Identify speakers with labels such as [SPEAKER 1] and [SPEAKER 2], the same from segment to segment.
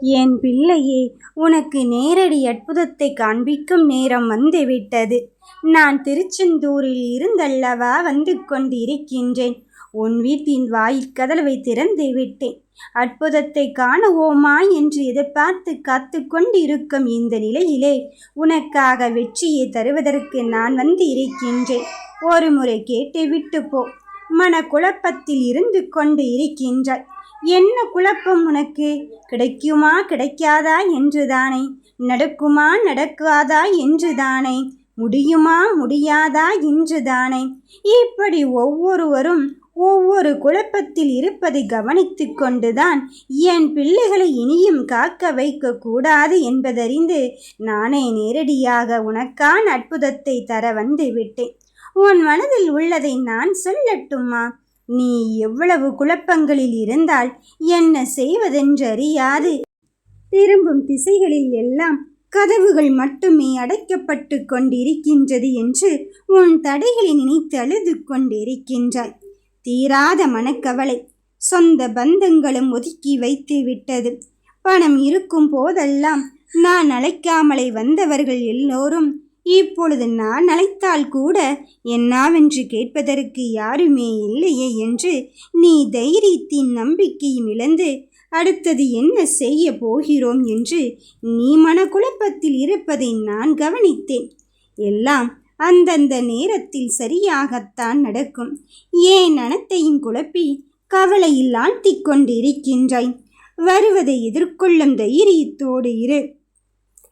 [SPEAKER 1] என் பிள்ளையே உனக்கு நேரடி அற்புதத்தை காண்பிக்கும் நேரம் வந்துவிட்டது. நான் திருச்செந்தூரில் இருந்தல்லவா வந்து கொண்டிருக்கின்றேன். உன் வீட்டின் வாயில் திறந்து விட்டேன். அற்புதத்தை காணுவோமா என்று எதிர்பார்த்து காத்து கொண்டிருக்கும் இந்த நிலையிலே உனக்காக வெற்றியை தருவதற்கு நான் வந்து இருக்கின்றேன் ஒரு முறை கேட்டு விட்டு போ. மனக்குழப்பத்தில் இருந்து கொண்டு இருக்கின்றாய். என்ன குழப்பம் உனக்கு? கிடைக்குமா கிடைக்காதா என்றுதானே? நடக்குமா நடக்காதா என்றுதானே? முடியுமா முடியாதா என்றுதானே? இப்படி ஒவ்வொருவரும் ஒவ்வொரு குழப்பத்தில் இருப்பதை கவனித்து கொண்டுதான் என் பிள்ளைகளை இனியும் காக்க வைக்க கூடாது என்பதறிந்து நானே நேரடியாக உனக்கான அற்புதத்தை தர வந்து விட்டேன். உன் மனதில் உள்ளதை நான் சொல்லட்டுமா? நீ எவ்வளவு குழப்பங்களில் இருந்தால் என்ன செய்வதென்றறியாது. திரும்பும் திசைகளில் எல்லாம் கதவுகள் மட்டுமே அடைக்கப்பட்டு கொண்டிருக்கின்றது என்று உன் தடைகளை நினைத்து அழுது கொண்டிருக்கின்றாய். தீராத மனக்கவலை சொந்த பந்தங்களும் ஒதுக்கி வைத்து விட்டது. பணம் இருக்கும் போதெல்லாம் நான் அழைக்காமலே வந்தவர்கள் எல்லோரும் இப்பொழுது நான் அழைத்தால் கூட என்னாவென்று கேட்பதற்கு யாருமே இல்லையே என்று நீ தைரியத்தின் நம்பிக்கையும் இழந்து அடுத்தது என்ன செய்ய போகிறோம் என்று நீ மனக்குழப்பத்தில் இருப்பதை நான் கவனித்தேன். எல்லாம் அந்தந்த நேரத்தில் சரியாகத்தான் நடக்கும். ஏன் அனத்தையும் குழப்பி கவலையில் ஆழ்த்திக் கொண்டிருக்கின்றாய்? வருவதை எதிர்கொள்ளும் தைரியத்தோடு இரு.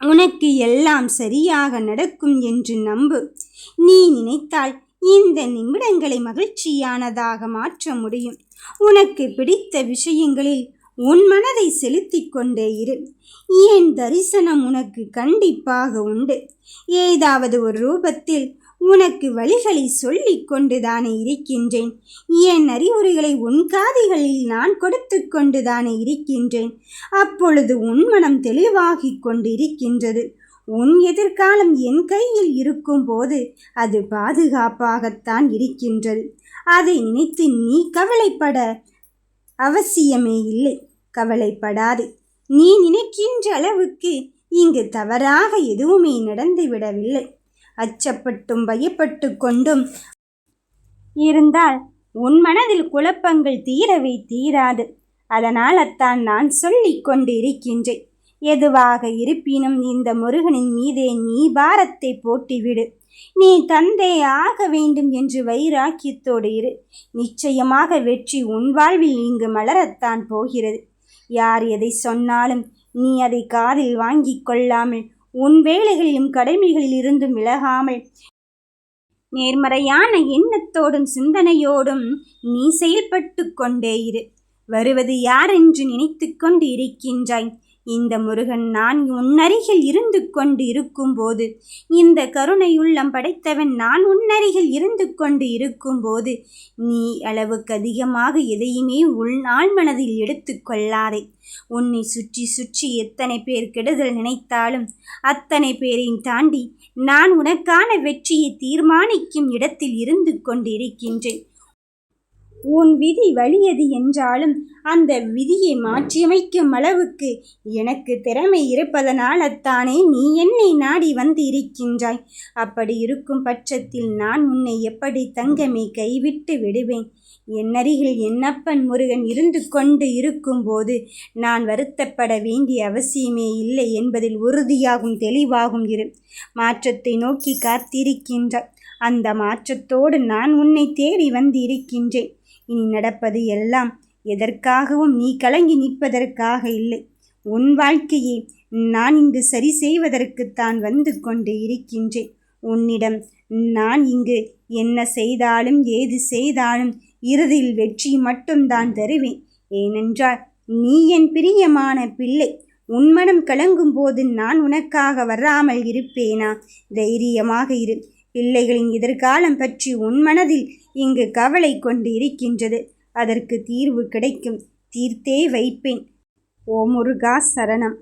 [SPEAKER 1] உனக்கு எல்லாம் சரியாக நடக்கும் என்று நம்பு. நீ நினைத்தால் இந்த நிமிடங்களை மகிழ்ச்சியானதாக மாற்ற முடியும். உனக்கு பிடித்த விஷயங்களில் உன் மனதை செலுத்தி கொண்டே இரு. என் தரிசனம் உனக்கு கண்டிப்பாக உண்டு. ஏதாவது ஒரு ரூபத்தில் உனக்கு வழிகளை சொல்லிக் கொண்டுதானே இருக்கின்றேன். என் அறிவுரைகளை உன் காதிகளில் நான் கொடுத்து கொண்டுதானே இருக்கின்றேன். அப்பொழுது உன் மனம் தெளிவாகிக் கொண்டிருக்கின்றது. உன் எதிர்காலம் என் கையில் இருக்கும் போது அது பாதுகாப்பாகத்தான் இருக்கின்றது. அதை நினைத்து நீ கவலைப்பட அவசியமே இல்லை. கவலைப்படாது. நீ நினைக்கின்ற அளவுக்கு இங்கு தவறாக எதுவுமே நடந்துவிடவில்லை. அச்சப்பட்டும் பயப்பட்டு கொண்டும். இருந்தால் உன் மனதில் குழப்பங்கள் தீரவே தீராது. அதனால் அத்தான் நான் சொல்லிக் கொண்டிருக்கின்றேன். எதுவாக இருப்பினும் இந்த முருகனின் மீதே நீ பாரத்தை போட்டிவிடு. நீ தந்தை ஆக வேண்டும் என்று வைராக்கியத்தோடு இரு. நிச்சயமாக வெற்றி உன் வாழ்வில் இங்கு மலரத்தான் போகிறது. யார் எதை சொன்னாலும் நீ அதை காதில் வாங்கிக் கொள்ளாமல் உன் வேலைகளிலும் கடமைகளில் இருந்தும் விலகாமல். நேர்மறையான எண்ணத்தோடும் சிந்தனையோடும் நீ செயல்பட்டு கொண்டே இரு. வருவது யார் என்று நினைத்து கொண்டு இருக்கின்றாய்? இந்த முருகன் நான் உன்னருகில் இருந்து கொண்டு இருக்கும்போது இந்த கருணையுள்ளம் படைத்தவன் நான் உன்னருகில் இருந்து கொண்டு இருக்கும்போது நீ அளவுக்கு அதிகமாக எதையுமே உள் நாள் மனதில் எடுத்து கொள்ளாதே. உன்னை சுற்றி சுற்றி எத்தனை பேர் கெடுதல் நினைத்தாலும் அத்தனை பேரையும் தாண்டி நான் உனக்கான வெற்றியை தீர்மானிக்கும் இடத்தில் இருந்து கொண்டிருக்கின்றேன். உன் விதி வலியது என்றாலும் அந்த விதியை மாற்றியமைக்கும் அளவுக்கு எனக்கு திறமை இருப்பதனால் அத்தானே நீ என்னை நாடி வந்து இருக்கின்றாய் அப்படி இருக்கும் பட்சத்தில் நான் உன்னை எப்படி தங்கமே கைவிட்டு விடுவேன். என்னருகில் என்னப்பன் முருகன் இருந்து கொண்டு இருக்கும்போது நான் வருத்தப்பட வேண்டிய அவசியமே இல்லை என்பதில் உறுதியாகும் தெளிவாகும் இரு. மாற்றத்தை நோக்கி காத்திருக்கின்ற அந்த மாற்றத்தோடு நான் உன்னை தேடி வந்து இருக்கின்றேன் இனி நடப்பது எல்லாம் எதற்காகவும் நீ கலங்கி நிற்பதற்காக இல்லை. உன் வாழ்க்கையை நான் இங்கு சரி செய்வதற்குத்தான் வந்து கொண்டு இருக்கின்றேன். உன்னிடம் நான் இங்கு என்ன செய்தாலும் ஏது செய்தாலும் இறுதியில் வெற்றி மட்டும்தான் தருவேன். ஏனென்றால் நீ என் பிரியமான பிள்ளை. உன் மனம் கலங்கும் போது நான் உனக்காக வராமல் இருப்பேனா? தைரியமாக இரு. பிள்ளைகளின் எதிர்காலம் பற்றி உன் மனதில் இங்கு கவலை கொண்டு இருக்கின்றது. அதற்கு தீர்வு கிடைக்கும். தீர்த்தே வைப்பேன். ஓ முருகா சரணம்.